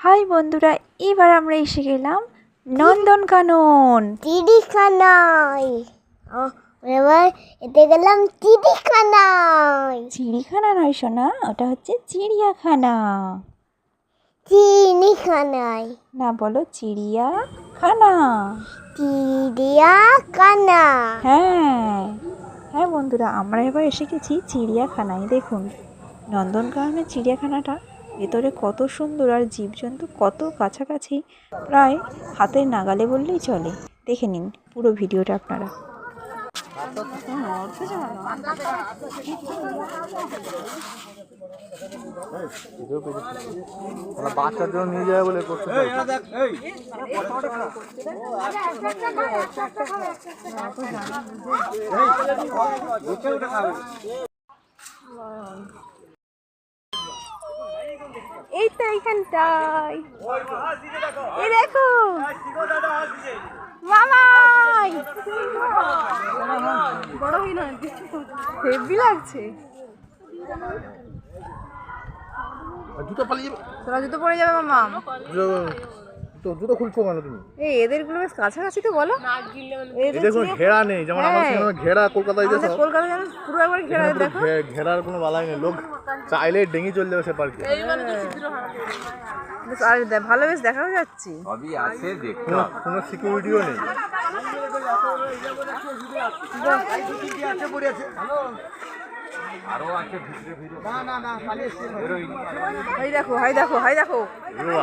High বন্ধুরা এবার আমরা এসে গেলাম নন্দনকানন। চিড়িখানায় ও, এবার এতে গেলাম চিড়িখানায় চিড়িখানা নয় সোনা ওটা হচ্ছে চিড়িয়াখানা। চিড়িখানায় না বলো চিড়িয়াখানা। চিড়িয়াখানা। হ্যাঁ। হ্যাঁ বন্ধুরা আমরা এবার এসে গেছি চিড়িয়াখানায়। দেখুন নন্দনকাননের চিড়িয়াখানাটা ভেতরে কত সুন্দর আর জীবজন্তু কত কাছাকাছি। প্রায় হাতের নাগালে বললেই চলে। দেখে নিন পুরো ভিডিওটা আপনারা। বাচ্চার জন্য নিয়ে যাবে বলে এই তো এইখানটায় এই দেখো। মামাই। বড় হই না হেভি লাগছে। জুতো পালিয়ে যাবে। তোরা জুতো পরে যাবে মামা। তো জুতো খুলছো কেন তুমি? এই এদেরগুলো বেশ কাছাকাছি তো বলো। এদের কোনো ঘেরা নেই যেমন আমার হ্যাঁ। সেখানে ঘেরা কলকাতায় যে আমাদের কলকাতা যেন পুরো একবার ঘেরা দেখো। ঘেরার কোনো বালাই নেই। লোক চাইলে ডেঙ্গি চলে যাবে সে পার্কে বেশ আর ভালো বেশ দেখাও যাচ্ছে। সবই আছে দেখতে কোনো কোনো সিকিউরিটিও নেই। আরও আছে ভিতরে ভিতরে। না না না হাই দেখো হাই দেখো হাই দেখো।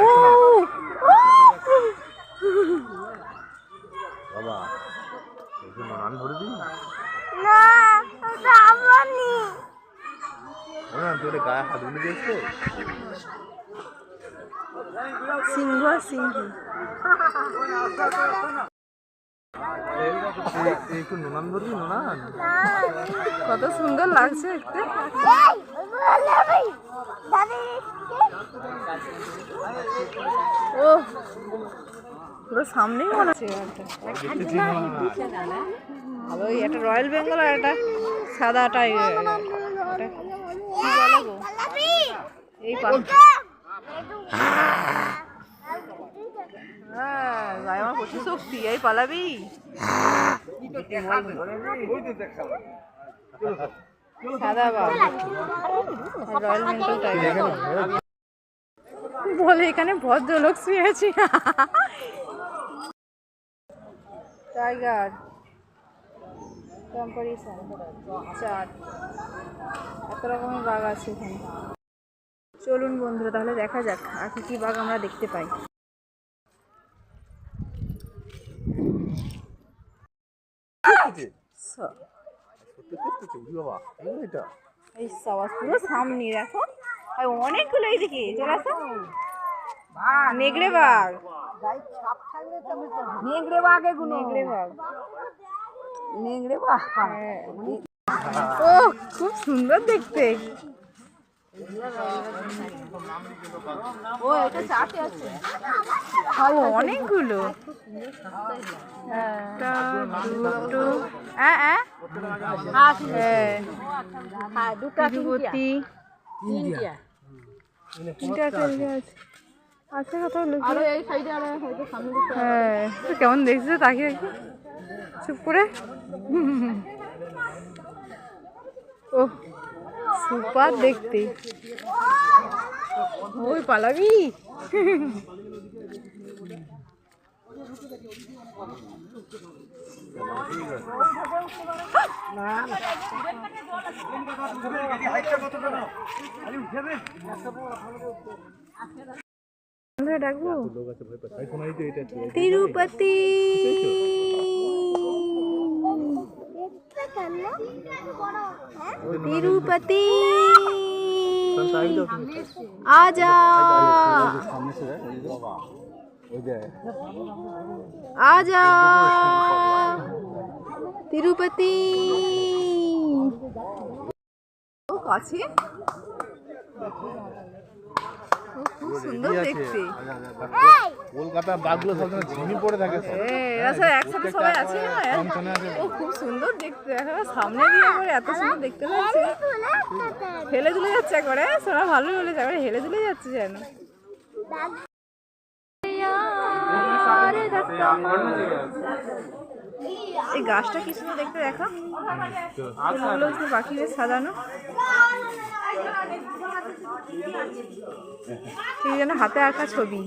ও! বাবা জন্য রান ধরে দিই না ওটা আমার নি না তোর গায়ে হাত গুলি দিয়েছ সিংহ আর সিংহ একটু নোনান ধরবি নোনান কত সুন্দর লাগছে দেখতে। দাদি ও পুরো সামনেই মনে হচ্ছে। একটা। রয়্যাল বেঙ্গল আর একটা সাদা টাইগার এই হ্যাঁ আমার প্রচুর শক্তি, এই পালাবি। সাদা বাঘ রয়্যাল বেঙ্গল টাইগার। বলে এখানে ভদ্রলোক শুয়ে আছি টাইগার কম্পারিশন চার। এত রকমের বাঘ আছে এখানে। চলুন বন্ধুরা তাহলে দেখা যাক আর কি কি বাঘ আমরা দেখতে পাই। এই সবাস পুরো সামনে দেখো। অনেকগুলো এইদিকে চলে আসো নেগড়ে বাঘ। নেগড়ে বাঘ এগুলো। নেগড়ে বাঘ। নেগড়ে বাঘ। ও খুব সুন্দর দেখতে। ও এটা চাটে আছে। ও অনেকগুলো। একটা দুটো হ্যাঁ হ্যাঁ। হ্যাঁ দুটা তিরুপতি তিনটা আছে। আছে। কোথাও লুকিয়ে এই সাইডে আর হয়তো সামনে হ্যাঁ কেমন দেখছিস তাকে চুপ করে। ও সুপার দেখতে। ওই পালাবি। বন্ধুরা ডাকবো লোক আছে ভয় পাচ্ছে এই শোনা এই যে এটা কি? তিরুপতি তিরুপতি তাই দাও আজা তিরুপতি কাছে? খুব সুন্দর রেডি আছে। দেখতে। আচ্ছা, আচ্ছা, বাঘগুলো সবসময় ঝিমি পড়ে থাকে এরা সব একসাথে সবাই আছে ও খুব সুন্দর দেখতে। সামনে দিয়ে এত সুন্দর দেখতে লাগছে। হেলে দুলে যাচ্ছে একবারে। সোনা ভালো বলেছে। একবারে হেলে দুলে যাচ্ছে যেন। এই গাছটা কি সুন্দর দেখতে দেখো। ফুলগুলো কি পাখি দিয়ে সাজানো। ঠিক যেন হাতে আঁকা ছবি।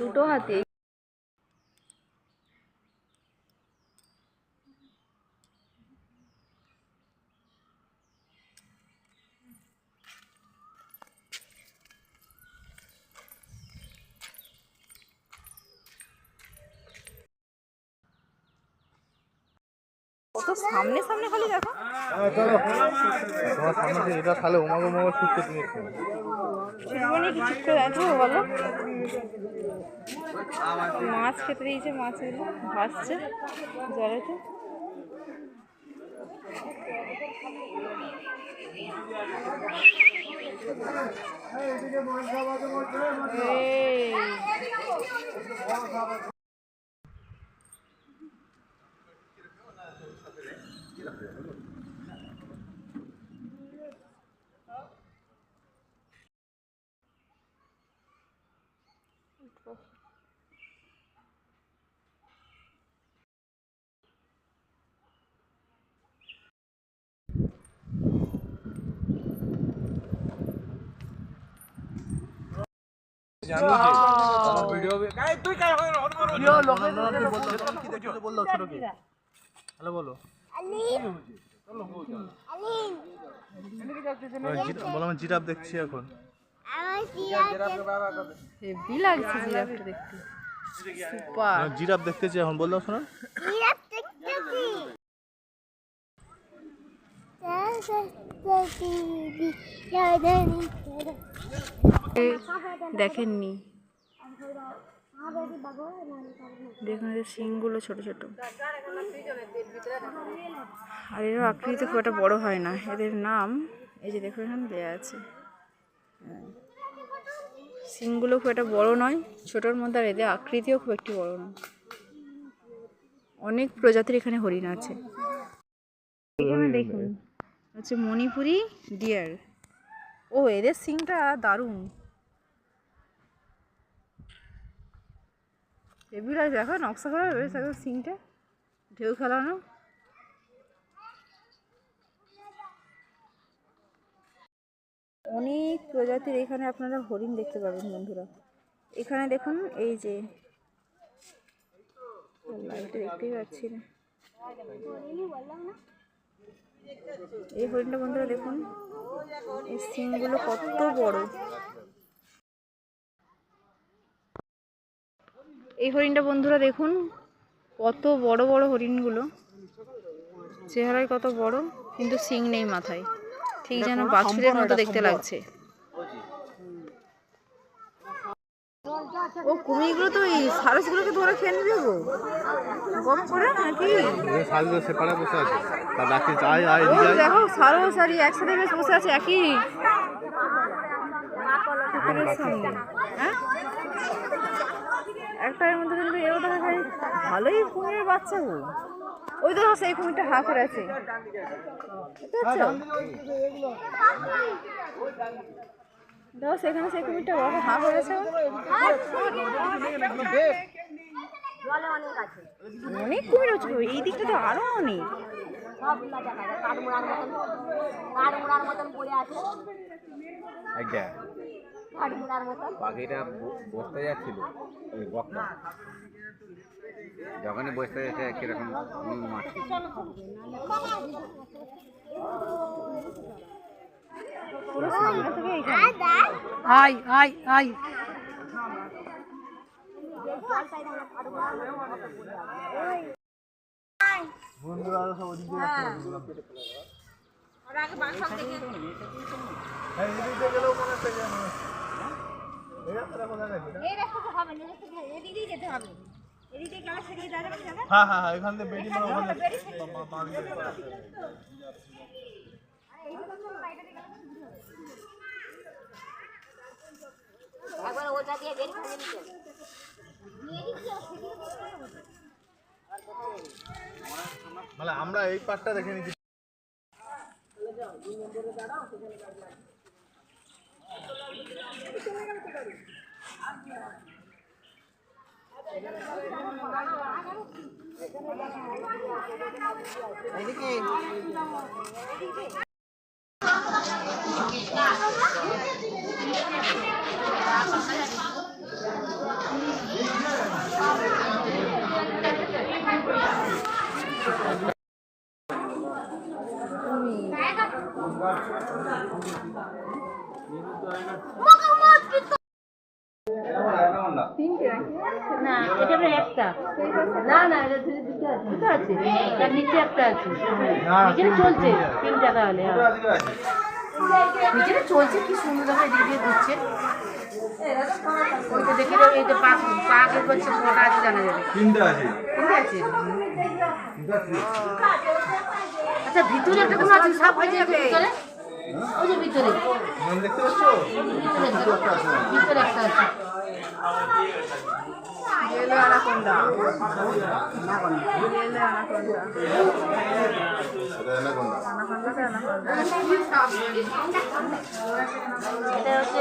দুটো হাতে। কত সামনে সামনে খালি দেখো। তোমার সামনে এটা তাহলে ওমাগো ওমাগো ছুটতে তুমি জীবনে কি ঠিক করে আছে বলো। মাছ খেতে দিয়েছে মাছগুলো ভাসছে জলেতে। এই। হ্যালো বলো। বললাম জিরাফ দেখছি এখন। জিরাফ দেখতে এখন বললাম শোনো জিরাফ দেখতেছি দেখেননি। দেখুন এদের শিংগুলো ছোট ছোট। আর এর আকৃতি খুব একটা বড় হয় না। এদের নাম, এই যে দেখুন এখানে দেওয়া আছে। শিংগুলো খুব একটা বড় নয়, ছোটোর মধ্যে, আর এদের আকৃতিও খুব একটি বড় নয়। অনেক প্রজাতির এখানে হরিণ আছে। এখানে দেখুন। হচ্ছে মণিপুরি ডিয়ার। ও, এদের সিংটা দারুণ। লাগছে দেখো নকশা করা রয়েছে দেখো সিংটা। ঢেউ খেলানো। অনেক প্রজাতির এখানে আপনারা হরিণ দেখতে পাবেন বন্ধুরা। এখানে দেখুন, এই যে দেখতেই পাচ্ছি না। এই হরিণটা বন্ধুরা দেখুন এই সিংগুলো কত বড়। এই হরিণটা বন্ধুরা দেখুন কত বড় বড় হরিণগুলো। চেহারায় কত বড় কিন্তু সিং নেই মাথায়। ঠিক যেন বাছুরের মতো দেখতে লাগছে। ও কুমিরগুলো তো এই সারসগুলোকে ধরে খেয়ে নেবে গো গম করে নাকি? সেপারে বসে আছে। তা ডাকি আয় আয় ও দেখো সারস আর একসাথে বেশ বসে আছে একই। হ্যাঁ? একটা মধ্যে কিন্তু এও দেখা যায় ভালোই কুমিরের বাচ্চা গো। ওই দেখো সেই কুমিরটা হা করে আছে। সেখানে সেই কুমিরটা বাবা হা করে আছে অনেক কুমির হচ্ছে গো, এই দিকটা তো আরও অনেক পাখিটা বসতে যাচ্ছিল ওই বকটা যখনই বসতে যাচ্ছে কীরকম মারছে পুরো সামনে থেকে এইখানে আই আই আই বন্ধুরা আরও সব ওদিকে হ্যাঁ এদিকে গেলেও মনে হচ্ছে যে এই রাস্তাটা কোথায় গেছে এই হবে না এই যেতে হবে এদিকে গেলে সেদিকে যাবে হ্যাঁ হ্যাঁ হ্যাঁ এখান থেকে বেরিয়ে মানে ওখানে মা- মা। দিকে যেতে হবে। একবার ওটা দিয়ে বের করে নিতে মানে আমরা এই পার্টটা দেখে নিচ্ছি না এটা একটা। না না এটা দুটো দুটো আছে। দুটো আছে। তার নিচে একটা আছে। নিচে চলছে তিনটা তাহলে নিচে চলছে কি সুন্দর ভাবে এদিক দিয়ে ঘুরছে ওইটা দেখে এই যে পাক পাক করছে কটা আছে জানা যাবে। তিনটা আছে। ঠিক আছে? আচ্ছা ভিতরে একটা কোনো আছে সাপ একটা ভিতরে ওই যে ভিতরে। নাম দেখতে পাচ্ছ? ভিতরে একটা আছে। এটা হচ্ছে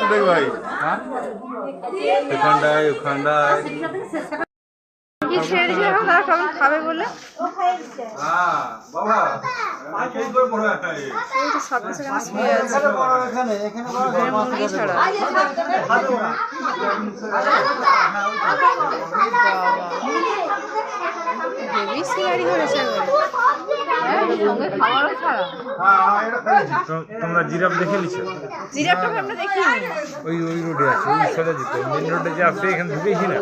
তো দেখ ভাই ওখানটায়। ওখানটায় কি ছেড়ে দিয়েছিল এখন তারা কেমন খাবে বলে। হ্যাঁ সব কিছু শুয়ে আছে মুরগি ছাড়া হ্যাঁ তোমরা জিরাফ দেখে নিছো? জিরাফটাকে আমরা দেখিনি। ওই ওই রোডে আছে ওই সোজা যেতে মেন রোডে যে আসছে এখানে ঢুকেছি না